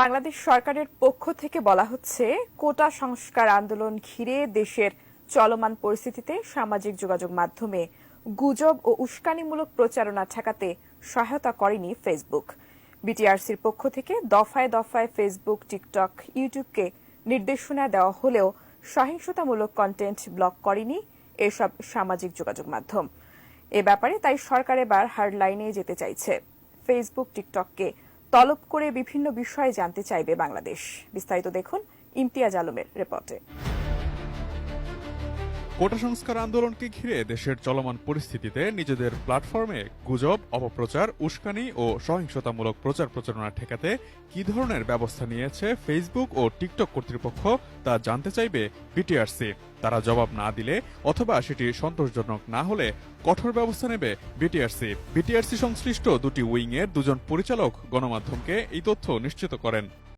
বাংলাদেশ সরকারের পক্ষ থেকে বলা হচ্ছে, কোটা সংস্কার আন্দোলন ঘিরে দেশের চলমান পরিস্থিতিতে সামাজিক যোগাযোগ মাধ্যমে গুজব ও উস্কানিমূলক প্রচারণা ঠেকাতে সহায়তা করেনি ফেসবুক। বিটিআরসির পক্ষ থেকে দফায় দফায় ফেসবুক, টিকটক, ইউটিউবকে নির্দেশনা দেওয়া হলেও সহিংসতামূলক কন্টেন্ট ব্লক করেনি এসব সামাজিক যোগাযোগ মাধ্যম। এ ব্যাপারে তাই সরকার এবার হার্ডলাইনে যেতে চাইছে। ফেসবুক, টিকটককে তলব করে বিভিন্ন বিষয়ে জানতে চাইবে বাংলাদেশ। বিস্তারিত দেখুন ইমতিয়াজ আলমের রিপোর্টে। কোটা সংস্কার আন্দোলনকে ঘিরে দেশের চলমান পরিস্থিতিতে নিজেদের প্ল্যাটফর্মে গুজব, অপপ্রচার, উস্কানি ও সহিংসতামূলক প্রচার প্রচারণা ঠেকাতে কি ধরনের ব্যবস্থা নিয়েছে ফেসবুক ও টিকটক কর্তৃপক্ষ তা জানতে চাইবে বিটিআরসি তারা জবাব না দিলে অথবা সেটি সন্তোষজনক না হলে কঠোর ব্যবস্থা নেবে বিটিআরসি বিটিআরসি সংশ্লিষ্ট দুটি উইং এর দুজন পরিচালক গণমাধ্যমকে এই তথ্য নিশ্চিত করেন।